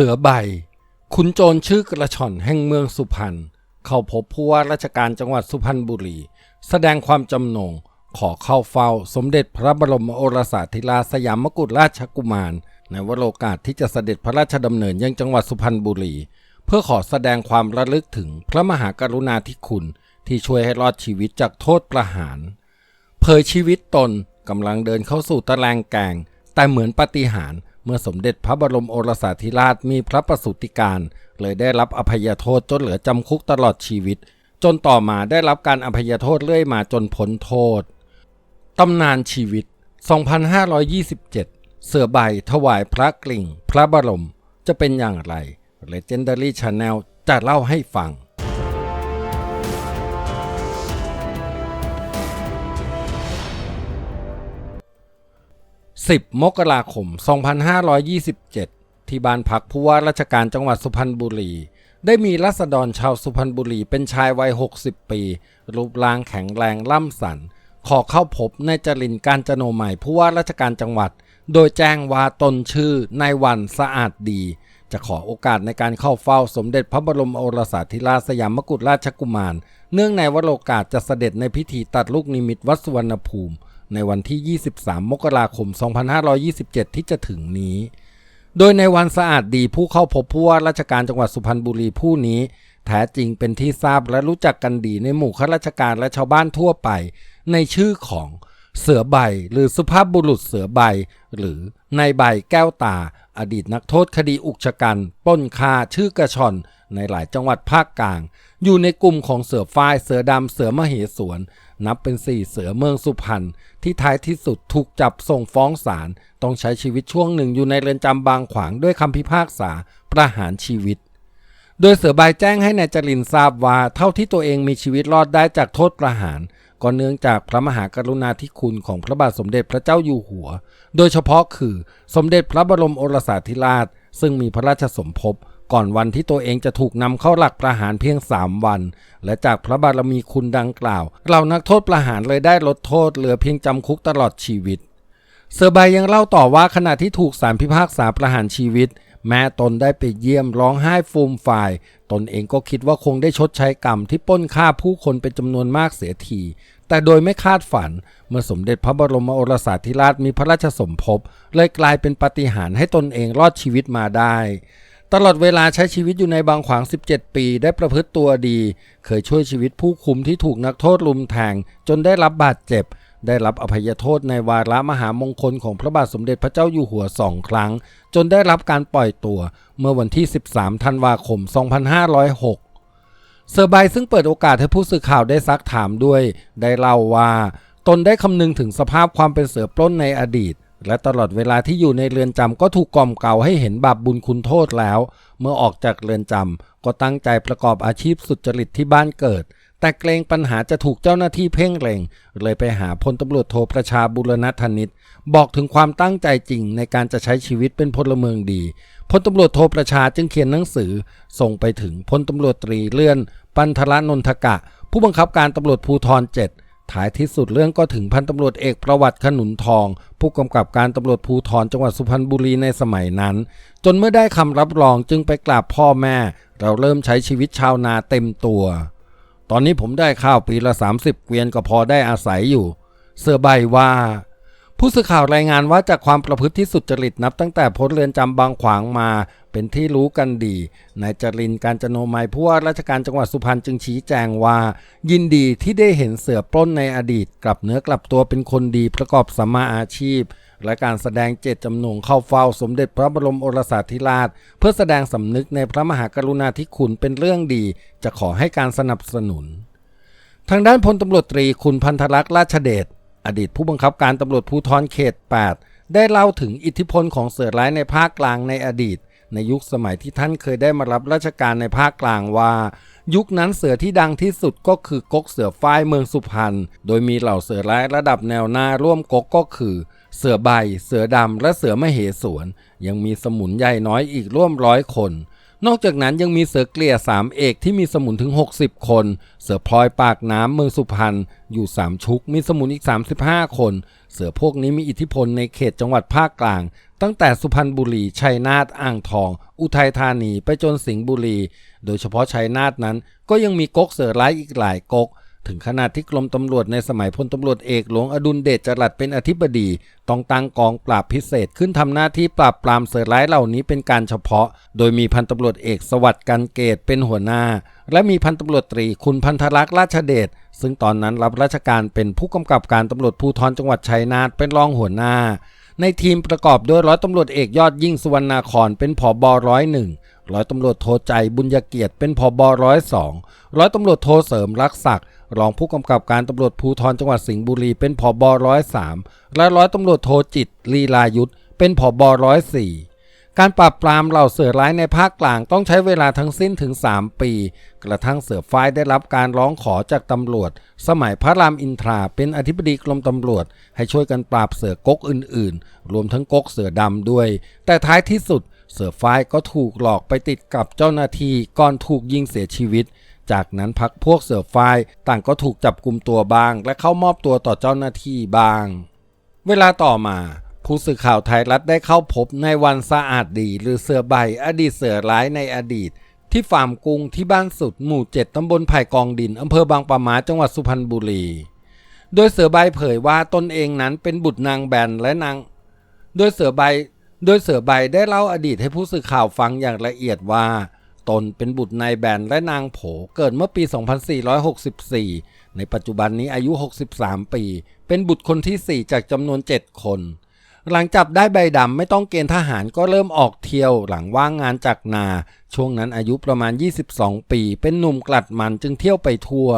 สือใบ ขุนโจรชื่อกระชอนแห่งเมืองสุพรรณ เข้าพบผู้ว่าราชการจังหวัดสุพรรณบุรี แสดงความจำนง ขอเข้าเฝ้าสมเด็จพระบรมโอรสาธิราชสยามกุฎราชกุมาร ในวโรกาสที่จะเสด็จพระราชดำเนินยังจังหวัดสุพรรณบุรี เพื่อขอแสดงความระลึกถึงพระมหากรุณาธิคุณที่ช่วยให้รอดชีวิตจากโทษประหาร เผยชีวิตตนกำลังเดินเข้าสู่ตะแลงแกง แต่เหมือนปฏิหาร เมื่อสมเด็จพระบรมโอรสาธิราชมีพระประสูติการ เลยได้รับอภัยโทษจนเหลือจำคุกตลอดชีวิต จนต่อมาได้รับการอภัยโทษเรื่อยมาจนพ้นโทษ ตำนานชีวิต 2527 เสือใบถวายพระกลิ่ง พระบรม จะเป็นอย่างไร Legendary Channel จะเล่าให้ฟัง 10 มกราคม 2527 ที่บ้านพักผู้ว่าราชการจังหวัดสุพรรณบุรี ได้มีรัษฎรชาวสุพรรณบุรีเป็นชายวัย 60 ปี รูปร่างแข็งแรงล่ำสัน ขอเข้าพบนายจรินการจโนใหม่ผู้ว่าราชการจังหวัด โดยแจ้งว่าตนชื่อนายวันสะอาดดี จะขอโอกาสในการเข้าเฝ้าสมเด็จพระบรมโอรสาธิราชสยามกุฎราชกุมาร เนื่องในวโรกาสจะเสด็จในพิธีตัดลูกนิมิตวัดสุวรรณภูมิ ในวันที่ 23 มกราคม 2527 ที่จะถึงนี้ โดยในวันสะอาดดีผู้เข้าพบผู้ว่าราชการจังหวัดสุพรรณบุรีผู้นี้ แท้จริงเป็นที่ทราบและรู้จักกันดีในหมู่ข้าราชการและชาวบ้านทั่วไป ในชื่อของเสือใบ หรือสุภาพบุรุษเสือใบ หรือนายใบแก้วตา อดีตนักโทษคดีอุกชะกันป้นฆ่าชื่อกระชอนในหลายจังหวัดภาคกลาง อยู่ในกลุ่มของเสือฝ้ายเสือดำเสือมเหสวน นับเป็นสี่เสือเมืองสุพรรณที่ท้ายที่สุดถูกจับส่งฟ้องศาลต้องใช้ชีวิตช่วงหนึ่งอยู่ในเรือนจำบางขวางด้วยคำพิพากษาประหารชีวิต โดยเสือใบแจ้งให้นายจรินทราบว่าเท่าที่ตัวเองมีชีวิตรอดได้จากโทษประหารก็เนื่องจากพระมหากรุณาธิคุณของพระบาทสมเด็จพระเจ้าอยู่หัว โดยเฉพาะคือสมเด็จพระบรมโอรสาธิราช ซึ่งมีพระราชสมภพ ก่อนวันที่ตัวเองจะถูกนำเข้าหลักประหารเพียง 3 วัน และจากพระบารมีคุณดังกล่าวเหล่านักโทษประหารเลยได้ลดโทษเหลือเพียงจำคุกตลอดชีวิตเสือใบยังเล่าต่อว่าขณะที่ถูกสารพิพากษาประหารชีวิต แม้ตนได้ไปเยี่ยมร้องไห้ฟูมฝ่าย ตนเองก็คิดว่าคงได้ชดใช้กรรมที่ป้นฆ่าผู้คนเป็นจำนวนมากเสียทีแต่โดยไม่คาดฝัน เมื่อสมเด็จพระบรมโอรสาธิราชมีพระราชสมภพเลยกลายเป็นปาฏิหาริย์ให้ตนเองรอดชีวิตมาได้ ตลอดเวลาใช้ชีวิตอยู่ในบางขวาง 17 ปี ได้ประพฤติตัวดี เคยช่วยชีวิตผู้คุมที่ถูกนักโทษลุมแทงจนได้รับบาดเจ็บ ได้รับอภัยโทษในวาระมหามงคลของพระบาทสมเด็จพระเจ้าอยู่หัวสองครั้ง จนได้รับการปล่อยตัว เมื่อวันที่ 13 ธันวาคม 2506เซอร์ไบซึ่งเปิดโอกาสให้ผู้สื่อข่าวได้ซักถามด้วย ได้เล่าว่า ตนได้คำนึงถึงสภาพความเป็นเสือปล้นในอดีต และตลอดเวลาที่อยู่ในเรือนจำก็ถูกกล่อมเกลาให้เห็นบาปบุญคุณโทษแล้ว เมื่อออกจากเรือนจำก็ตั้งใจประกอบอาชีพสุจริตที่บ้านเกิด แต่เกรงปัญหาจะถูกเจ้าหน้าที่เพ่งเล็ง เลยไปหาพลตำรวจโทประชาบุรณธนิต บอกถึงความตั้งใจจริงในการจะใช้ชีวิตเป็นพลเมืองดีพลตำรวจโทประชาจึงเขียนหนังสือ ส่งไปถึงพลตำรวจตรีเลื่อน ปันธรนนทกะ ผู้บังคับการตำรวจภูธรเจ็ด ท้ายที่สุดเรื่องก็ถึงพันตำรวจเอกประวัติขนุนทอง ผู้กำกับการตำรวจภูธรจังหวัดสุพรรณบุรีในสมัยนั้น จนเมื่อได้คำรับรองจึงไปกราบพ่อแม่ เราเริ่มใช้ชีวิตชาวนาเต็มตัว ตอนนี้ผมได้ข้าวปีละ 30 เกวียนก็พอได้อาศัยอยู่ เสือใบว่า ผู้สื่อข่าวรายงานว่าจากความประพฤติที่สุดจริตนับตั้งแต่พ้นเรือนจำบางขวางมา เป็นที่รู้กันดีนายจรินการจโนมัยผู้ว่าราชการจังหวัดสุพรรณจึงชี้แจงว่า ยินดีที่ได้เห็นเสือปล้นในอดีต กลับเนื้อกลับตัวเป็นคนดีประกอบสัมมาอาชีพ และการแสดงเจตจำนงเข้าเฝ้าสมเด็จพระบรมโอรสาธิราช เพื่อแสดงสำนึกในพระมหากรุณาธิคุณเป็นเรื่องดี จะขอให้การสนับสนุน ทางด้านพลตำรวจตรีคุณพันธลักษณ์ราชเดช อดีตผู้บังคับการตำรวจภูธรเขต 8 ได้เล่าถึงอิทธิพลของเสือร้ายในภาคกลางในอดีต ในยุคสมัยที่ท่านเคยได้มารับราชการในภาคกลางว่า ยุคนั้นเสือที่ดังที่สุดก็คือกกเสือฝ้ายเมืองสุพรรณโดยมีเหล่าเสือร้ายระดับแนวหน้าร่วมกกก็คือ เสือใบ เสือดำและเสือมเหสวน ยังมีสมุนใหญ่น้อยอีกร่วมร้อยคน นอกจากนั้นยังมีเสือเกลี่ยสามเอกที่มีสมุนถึง 60 คน เสือพลอยปากน้ำเมืองสุพรรณอยู่ 3 ชุกมีสมุนอีก 35 คน เสือพวกนี้มีอิทธิพลในเขตจังหวัดภาคกลาง ตั้งแต่สุพรรณบุรีชัยนาทอ่างทอง อุทัยธานีไปจนสิงห์บุรี โดยเฉพาะชัยนาทนั้นก็ยังมีก๊กเสือร้ายอีกหลายก๊ก ถึงขนาดที่กรมตำรวจในสมัยพลตำรวจเอกหลวงอดุลเดชจรัสเป็นอธิบดี ต้องตั้งกองปราบพิเศษขึ้นทำหน้าที่ปราบปรามเสือร้ายเหล่านี้เป็นการเฉพาะ โดยมีพันตำรวจเอกสวัสดิ์กันเกตเป็นหัวหน้า และมีพันตำรวจตรีคุณพันธรักษ์ราชเดชซึ่งตอนนั้นรับราชการเป็นผู้กำกับการตำรวจภูธรจังหวัดชัยนาทเป็นรองหัวหน้า ในทีมประกอบด้วยร้อยตำรวจเอกยอดยิ่งสุวรรณาครเป็นผอบร้อยหนึ่งร้อยตำรวจโทใจบุญยเกียรติเป็นผอบร้อยสองร้อยตำรวจโทเสริมรักศักดิ์ รองผู้กำกับการตำรวจภูธรจังหวัดสิงห์บุรี เป็นผอบร้อยสามและร้อยตำรวจโทจิตลีลายุทธเป็นผอบร้อยสี่การปราบปรามเหล่าเสือร้ายในภาคกลางต้องใช้เวลาทั้งสิ้นถึง 3 ปี กระทั่งเสือฝ้ายได้รับการร้องขอจากตำรวจ สมัยพระรามอินทราเป็นอธิบดีกรมตำรวจ ให้ช่วยกันปราบเสือก๊กอื่นๆ รวมทั้งก๊กเสือดำด้วย แต่ท้ายที่สุดเสือฝ้ายก็ถูกหลอกไปติดกับเจ้าหน้าที่ก่อนถูกยิงเสียชีวิต จากนั้นพักพวกเสือฝ้ายต่างก็ถูกจับกลุ่มตัวบ้าง และเข้ามอบตัวต่อเจ้าหน้าที่บ้าง เวลาต่อมาผู้สื่อข่าวไทยรัฐได้เข้าพบในวันสะอาดดีหรือเสือใบอดีตเสือร้ายในอดีต ที่ฟาร์มกุ้งที่บ้านสุดหมู่เจ็ดตำบลไผ่กองดินอำเภอบางปะมาจังหวัดสุพรรณบุรี โดยเสือใบเผยว่าตนเองนั้นเป็นบุตรนางแบนและนาง โดยเสือใบ โดยเสือใบได้เล่าอดีตให้ผู้สื่อข่าวฟังอย่างละเอียดว่า ตนเป็นบุตรนายแบนและนางโผ เกิดเมื่อปี 2464 ในปัจจุบันนี้อายุ 63 ปี เป็นบุตรคนที่ 4 จากจำนวน 7 คน หลังจับได้ใบดำไม่ต้องเกณฑ์ทหารก็เริ่มออกเที่ยวหลังว่างงานจากนา ช่วงนั้นอายุประมาณ 22 ปี เป็นหนุ่มกลัดมันจึงเที่ยวไปทั่ว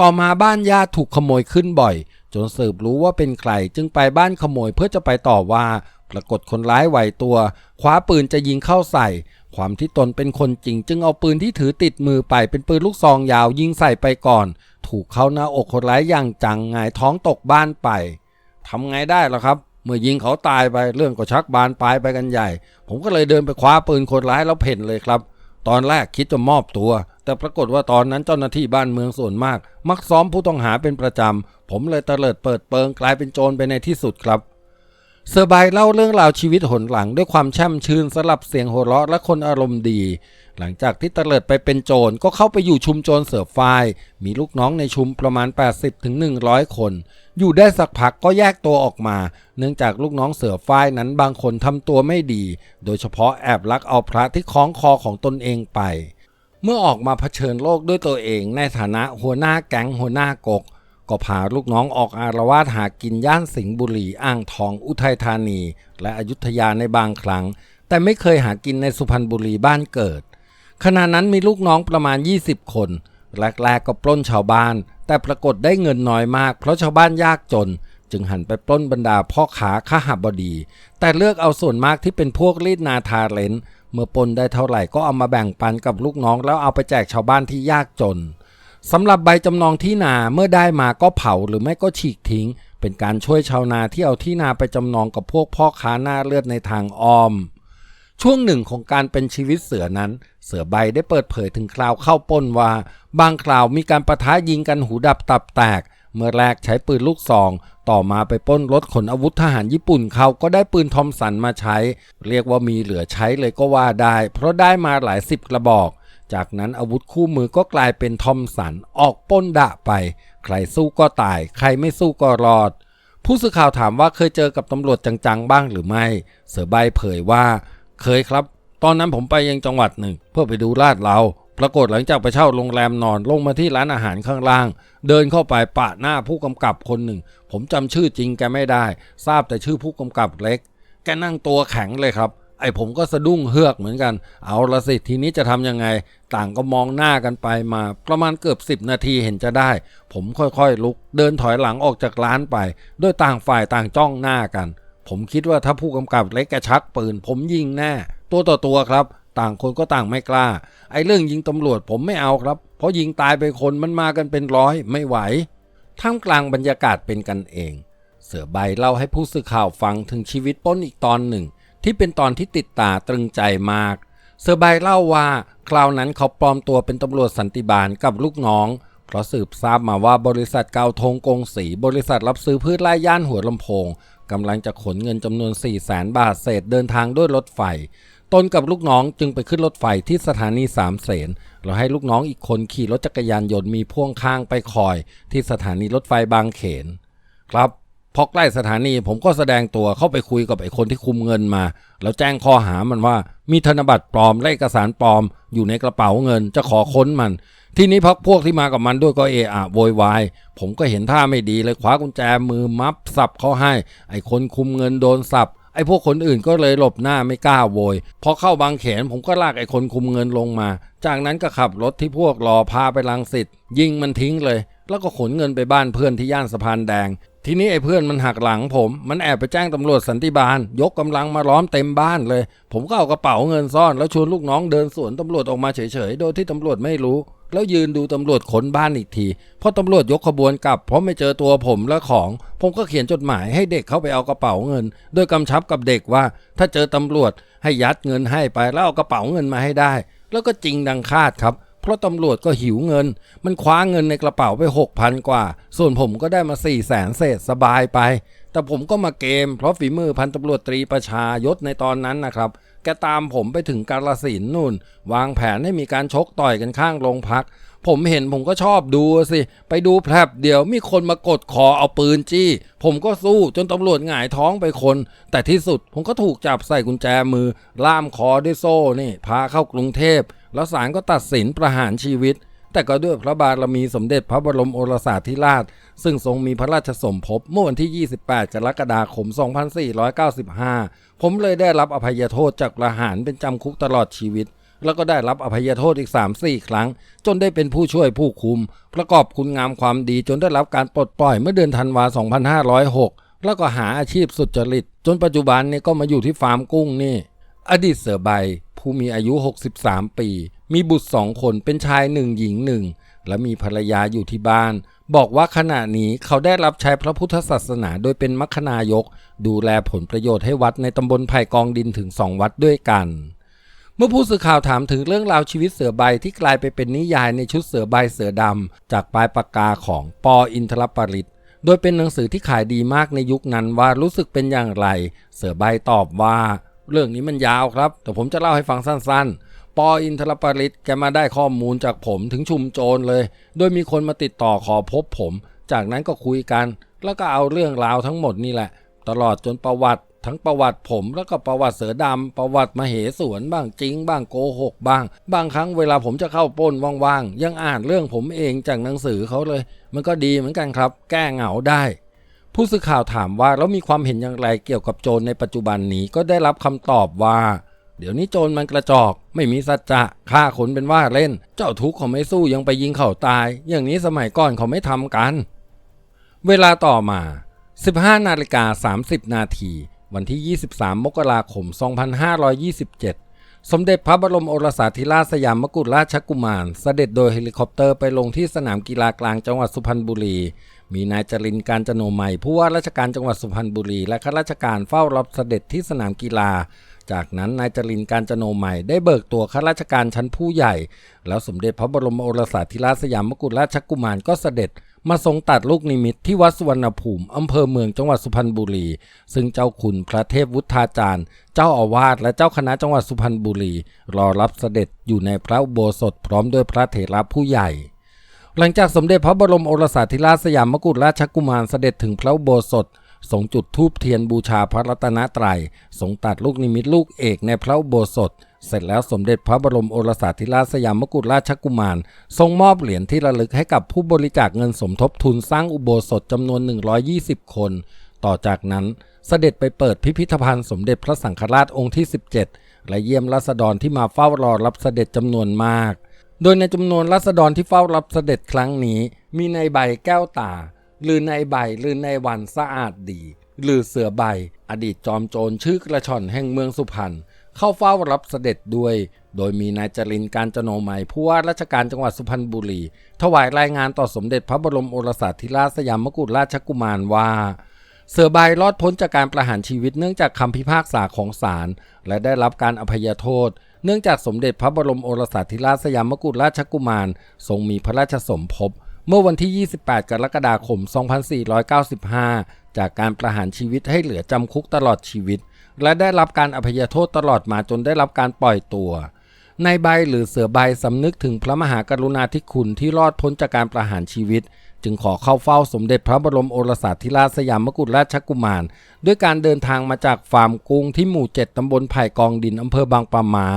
ต่อมาบ้านญาติถูกขโมยขึ้นบ่อย จนสืบรู้ว่าเป็นใครจึงไปบ้านขโมยเพื่อจะไปต่อว่า ปรากฏคนร้ายไหวตัวคว้าปืนจะยิงเข้าใส่ ความที่ตนเป็นคนจริง จึงเอาปืนที่ถือติดมือไปเป็นปืนลูกซองยาวยิงใส่ไปก่อน ถูกเข้าหน้าอกคนร้ายอย่างจังงายท้องตกบ้านไปทำไงได้ล่ะครับ เมื่อยิงเขาตายไปเรื่องก็ชักบานปลายไปกันใหญ่ ผมก็เลยเดินไปคว้าปืนคนร้ายแล้วเพ่นเลยครับ ตอนแรกคิดจะมอบตัว แต่ปรากฏว่าตอนนั้นเจ้าหน้าที่บ้านเมืองส่วนมาก มักซ้อมผู้ต้องหาเป็นประจำผมเลยเตลิดเปิดเปิงกลายเป็นโจรไปในที่สุดครับ เซอร์ไบเล่าเรื่องราวชีวิตหนหลังด้วยความแช่มชื่นสลับเสียงหัวเราะและคนอารมณ์ดี หลังจากที่เตลิดไปเป็นโจรก็เข้าไปอยู่ชุมโจรเสือฝ้ายมีลูกน้องในชุมประมาณ 80-100ถึง100 คน อยู่ได้สักพักก็แยกตัวออกมา เนื่องจากลูกน้องเสือฝ้ายนั้นบางคนทำตัวไม่ดี โดยเฉพาะแอบลักเอาพระที่คล้องคอของตนเองไป เมื่อออกมาเผชิญโลกด้วยตัวเองในฐานะหัวหน้าแก๊งหัวหน้ากก ก็พาลูกน้องออกอารวาสหากินย่านสิงห์บุรีอ่างทองอุทัยธานี และอยุธยาในบางครั้ง แต่ไม่เคยหากินในสุพรรณบุรีบ้านเกิด ขณะนั้นมีลูกน้องประมาณ 20 คนแรกๆก็ปล้นชาวบ้าน แต่ปรากฏได้เงินน้อยมาก เพราะชาวบ้านยากจน จึงหันไปปล้นบรรดาพ่อค้าข้าหบดี แต่เลือกเอาส่วนมากที่เป็นพวกรีดนาทาเลนเมื่อปล้นได้เท่าไหร่ก็เอามาแบ่งปันกับลูกน้องแล้วเอาไปแจกชาวบ้านที่ยากจน สำหรับใบจำนองที่นาเมื่อได้มาก็เผาหรือไม่ก็ฉีกทิ้ง เป็นการช่วยชาวนาที่เอาที่นาไปจำนองกับพวกพ่อค้าหน้าเลือดในทางอ้อม ช่วงหนึ่งของการเป็นชีวิตเสือนั้น เสือใบได้เปิดเผยถึงคราวเข้าป้นว่า บางคราวมีการประทะยิงกันหูดับตับแตก เมื่อแรกใช้ปืนลูกซอง ต่อมาไปป้นรถขนอาวุธทหารญี่ปุ่นเขาก็ได้ปืนทอมสันมาใช้ เรียกว่ามีเหลือใช้เลยก็ว่าได้ เพราะได้มาหลายสิบกระบอก จากนั้นอาวุธคู่มือก็กลายเป็นทอมสันออกป้นดะไป ใครสู้ก็ตาย ใครไม่สู้ก็รอด ผู้สื่อข่าวถามว่าเคยเจอกับตำรวจจังๆบ้างหรือไม่ เสือใบเผยว่าเคยครับ ตอนนั้นผมไปยังจังหวัดหนึ่ง เพื่อไปดูลาดเราปรากฏหลังจากไปเช่าโรงแรมนอนลงมาที่ร้านอาหารข้างล่าง เดินเข้าไปปะหน้าผู้กำกับคนหนึ่ง ผมจำชื่อจริงแกไม่ได้ ทราบแต่ชื่อผู้กำกับเล็ก แกนั่งตัวแข็งเลยครับ ไอผมก็สะดุ้งเฮือกเหมือนกัน เอาละสิทีนี้จะทำยังไง ต่างก็มองหน้ากันไปมาประมาณเกือบ 10 นาทีเห็นจะได้ ผมค่อยๆลุก เดินถอยหลังออกจากร้านไปด้วยต่างฝ่ายต่างจ้องหน้ากัน ผมคิดว่าถ้าผู้กำกับเล็กแกชักปืน ผมยิงแน่ตัวต่อตัวครับ ต่างคนก็ต่างไม่กล้า ไอ้เรื่องยิงตำรวจผมไม่เอาครับ เพราะยิงตายไปคนมันมากันเป็นร้อยไม่ไหวท่ามกลางบรรยากาศเป็นกันเอง เสือใบเล่าให้ผู้สื่อข่าวฟังถึงชีวิตป้นอีกตอนหนึ่ง ที่เป็นตอนที่ติดตาตรึงใจมาก เสือใบเล่าว่าคราวนั้นเขาปลอมตัวเป็นตำรวจสันติบาลกับลูกน้อง เพราะสืบทราบมาว่าบริษัทเกาทงกงสี บริษัทรับซื้อพืชไร่ย่านหัวลำโพงกำลังจะขนเงินจำนวน 4 0 0แสนบาทเศษเดินทางด้วยรถไฟ ตนกับลูกน้องจึงไปขึ้นรถไฟที่สถานีสามเสนแล้วให้ลูกน้องอีกคนขี่รถจักรยานยนต์มีพ่วงข้างไปคอย ที่สถานีรถไฟบางเขน ครับ พอใกล้สถานีผมก็แสดงตัวเข้าไปคุยกับไอ้คนที่คุมเงินมา แล้วแจ้งข้อหามันว่า มีธนบัตรปลอมและเอกสารปลอม อยู่ในกระเป๋าเงินจะขอค้นมัน ทีนี้พักพวกที่มากับมันด้วยก็เอะอะโวยวายผมก็เห็นท่าไม่ดีเลยคว้ากุญแจมือมับสับเขาให้ ไอ้คนคุมเงินโดนสับไอ้พวกคนอื่นก็เลยหลบหน้าไม่กล้าโวย พอเข้าบางเขนผมก็ลากไอ้คนคุมเงินลงมา จากนั้นก็ขับรถที่พวกรอพาไปลังสิตยิงมันทิ้งเลย แล้วก็ขนเงินไปบ้านเพื่อนที่ย่านสะพานแดง ทีนี้ไอ้เพื่อนมันหักหลังผม มันแอบไปแจ้งตำรวจสันติบาล ยกกำลังมาล้อมเต็มบ้านเลย ผมก็เอากระเป๋าเงินซ่อน แล้วชวนลูกน้องเดินสวนตำรวจออกมาเฉยๆ โดยที่ตำรวจไม่รู้ แล้วยืนดูตำรวจขนบ้านอีกที พอตำรวจยกขบวนกลับ เพราะไม่เจอตัวผมและของ ผมก็เขียนจดหมายให้เด็กเข้าไปเอากระเป๋าเงิน โดยกำชับกับเด็กว่า ถ้าเจอตำรวจให้ยัดเงินให้ไปแล้วเอากระเป๋าเงินมาให้ได้ แล้วก็จริงดังคาดครับ เพราะตำรวจก็หิวเงิน มันคว้าเงินในกระเป๋าไปหกพันกว่า ส่วนผมก็ได้มา4ี่แสนเศษสบายไป แต่ผมก็มาเกม เพราะฝีมือพันตำรวจตรีประชายศในตอนนั้นนะครับ แกตามผมไปถึงกาลสินนู่น วางแผนให้มีการชกต่อยกันข้างโรงพัก ผมเห็นผมก็ชอบดูสิ ไปดูแผลบเดียวมีคนมากดคอเอาปืนจี้ ผมก็สู้จนตำรวจหงายท้องไปคน แต่ที่สุดผมก็ถูกจับใส่กุญแจมือ ล่ามคอด้วยโซ่นี่ พาเข้ากรุงเทพ แล้วศาลก็ตัดสินประหารชีวิต แต่ก็ด้วยพระบารมีสมเด็จพระบรมโอรสาธิราช ซึ่งทรงมีพระราชสมภพเมื่อวันที่ 28 กรกฎาคม 2495 ผมเลยได้รับอภัยโทษจากประหารเป็นจำคุกตลอดชีวิต แล้วก็ได้รับอภัยโทษอีก 3-4 ครั้ง จนได้เป็นผู้ช่วยผู้คุม ประกอบคุณงามความดีจนได้รับการปลดปล่อยเมื่อเดือนธันวา 2506 แล้วก็หาอาชีพสุจริต จนปัจจุบันนี่ก็มาอยู่ที่ฟาร์มกุ้งนี่ อดีตเสือใบ ผู้มีอายุ 63 ปี มีบุตรสองคนเป็นชายหนึ่งหญิงหนึ่งและมีภรรยาอยู่ที่บ้านบอกว่าขณะนี้เขาได้รับใช้พระพุทธศาสนาโดยเป็นมัคคนายก ดูแลผลประโยชน์ให้วัดในตำบลไผ่กองดินถึงสองวัดด้วยกัน มื่อผู้สื่อข่าวถามถึงเรื่องราวชีวิตเสือใบที่กลายไปเป็นนิยายในชุดเสือใบเสือดำจากปลายปากกาของปออินทรปริตโดยเป็นหนังสือที่ขายดีมากในยุคนั้นว่ารู้สึกเป็นอย่างไร เสือใบตอบว่า เรื่องนี้มันยาวครับ แต่ผมจะเล่าให้ฟังสั้นๆ ปออินทรปริตแกมาได้ข้อมูลจากผมถึงชุมโจรเลย โดยมีคนมาติดต่อขอพบผม จากนั้นก็คุยกัน แล้วก็เอาเรื่องราวทั้งหมดนี่แหละ ตลอดจนประวัติ ทั้งประวัติผมแล้วก็ประวัติเสือดำประวัติมเหสวนบ้างจริง บ้างโกหกบ้าง บางครั้งเวลาผมจะเข้าป้นว่างๆยังอ่านเรื่องผมเองจากหนังสือเขาเลย มันก็ดีเหมือนกันครับ แก้เหงาได้ ผู้สื่อข่าวถามว่าแล้วมีความเห็นอย่างไรเกี่ยวกับโจรในปัจจุบันนี้ก็ได้รับคำตอบว่า เดี๋ยวนี้โจรมันกระจอก ไม่มีสัจจะฆ่าคนเป็นว่าเล่น เจ้าทุกข์เขาไม่สู้ยังไปยิงเขาตาย อย่างนี้สมัยก่อนเขาไม่ทำกัน เวลาต่อมา 15นาฬิกา30นาที วันที่ 23 มกราคม 2527 สมเด็จพระบรมโอรสาธิราชสยามกุฎราชกุมาร เสด็จโดยเฮลิคอปเตอร์ไปลงที่สนามกีฬากลางจังหวัดสุพรรณบุรี มีนายจรินทร์การจโนมัยผู้ว่าราชการจังหวัดสุพรรณบุรี และข้าราชการเฝ้ารับเสด็จที่สนามกีฬา จากนั้นนายจรินทร์การจโนมัยได้เบิกตัวข้าราชการชั้นผู้ใหญ่ แล้วสมเด็จพระบรมโอรสาธิราชสยามกุฎราชกุมารก็เสด็จ มาทรงตัดลูกนิมิตที่วัดสุวรรณภูมิอำเภอเมืองจังหวัดสุพรรณบุรี ซึ่งเจ้าคุณพระเทพวุฒาจารย์ เจ้าอาวาสและเจ้าคณะจังหวัดสุพรรณบุรี รอรับเสด็จอยู่ในพระอุโบสถพร้อมด้วยพระเถระผู้ใหญ่ หลังจากสมเด็จพระบรมโอรสาธิราชสยามกุฎราชกุมารเสด็จถึงพระอุโบสถทรงจุดธูปเทียนบูชาพระรัตนตรัยทรงตัดลูกนิมิตลูกเอกในพระอุโบสถ เสร็จแล้วสมเด็จพระบรมโอรสาธิราชสยามกุฎราชกุมาร ทรงมอบเหรียญที่ระลึกให้กับผู้บริจาคเงินสมทบทุนสร้างอุโบสถจำนวน 120 คน ต่อจากนั้นเสด็จไปเปิดพิพิธภัณฑ์สมเด็จพระสังฆราชองค์ที่ 17 และเยี่ยมราษฎรที่มาเฝ้ารอรับเสด็จจำนวนมาก โดยในจำนวนราษฎรที่เฝ้ารับเสด็จครั้งนี้ มีในใบแก้วตา หรือในใบหรือในวันสะอาดดี หรือเสือใบ อดีตจอมโจรชื่อกระชอนแห่งเมืองสุพรรณ เข้าเฝ้ารับเสด็จด้วย โดยมีนายจรินทร์การจโนมัยผู้ว่าราชการจังหวัดสุพรรณบุรี ถวายรายงานต่อสมเด็จพระบรมโอรสาธิราชสยามกุฎราชกุมารว่า เสือใบรอดพ้นจากการประหารชีวิตเนื่องจากคำพิพากษาของศาลและได้รับการอภัยโทษ เนื่องจากสมเด็จพระบรมโอรสาธิราชสยามกุฎราชกุมาร ทรงมีพระราชสมภพเมื่อวันที่ 28 กรกฎาคม 2495 จากการประหารชีวิตให้เหลือจำคุกตลอดชีวิต และได้รับการอภัยโทษตลอดมาจนได้รับการปล่อยตัว ในใบหรือเสือใบสำนึกถึงพระมหากรุณาธิคุณที่รอดพ้นจากการประหารชีวิต จึงขอเข้าเฝ้าสมเด็จพระบรมโอรสาธิราชสยามกุฎราชกุมาร ด้วยการเดินทางมาจากฟาร์มกุ้งที่หมู่7ตำบลไผ่กองดินอำเภอบางปะมา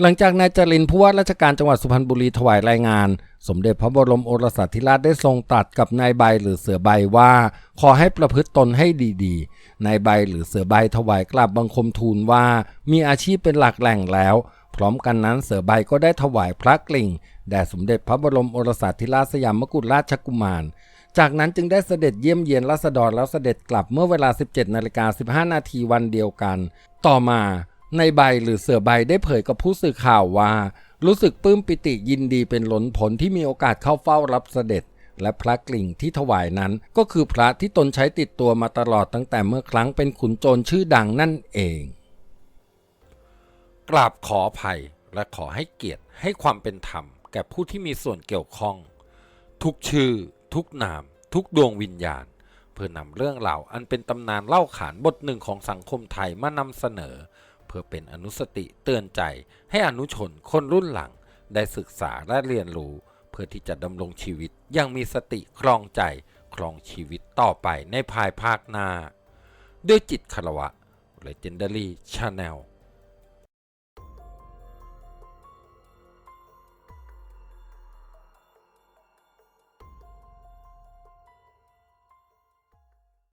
หลังจากนายจรินทร์ผู้ว่าราชการจังหวัดสุพรรณบุรีถวายรายงาน สมเด็จพระบรมโอรสาธิราชได้ทรงตรัสกับนายใบหรือเสือใบว่า ขอให้ประพฤติตนให้ดีๆ นายใบหรือเสือใบถวายกราบบังคมทูลว่ามีอาชีพเป็นหลักแหล่งแล้ว พร้อมกันนั้นเสือใบก็ได้ถวายพระกลิ่งแด่สมเด็จพระบรมโอรสาธิราชสยามกุฎราชกุมาร จากนั้นจึงได้เสด็จเยี่ยมเยียนรัษฎรแล้วเสด็จกลับเมื่อเวลา 17นาฬิกา15นาทีวันเดียวกัน ต่อมาในใบหรือเสือใบได้เผยกับผู้สื่อข่าวว่า รู้สึกปลื้มปิติยินดีเป็นล้นผลที่มีโอกาสเข้าเฝ้ารับเสด็จ และพระกลิ่งที่ถวายนั้นก็คือพระที่ตนใช้ติดตัวมาตลอดตั้งแต่เมื่อครั้งเป็นขุนโจรชื่อดังนั่นเอง กราบขออภัยและขอให้เกียรติให้ความเป็นธรรม แก่ผู้ที่มีส่วนเกี่ยวข้อง ทุกชื่อ ทุกนาม ทุกดวงวิญญาณ เพื่อนำเรื่องราวอันเป็นตำนานเล่าขานบทหนึ่งของสังคมไทยมานำเสนอ เพื่อเป็นอนุสติเตือนใจให้อนุชนคนรุ่นหลังได้ศึกษาและเรียนรู้ เพื่อที่จะดำรงชีวิตยังมีสติครองใจครองชีวิตต่อไปในภายภาคหน้า ด้วยจิตคารวะ Legendary Channel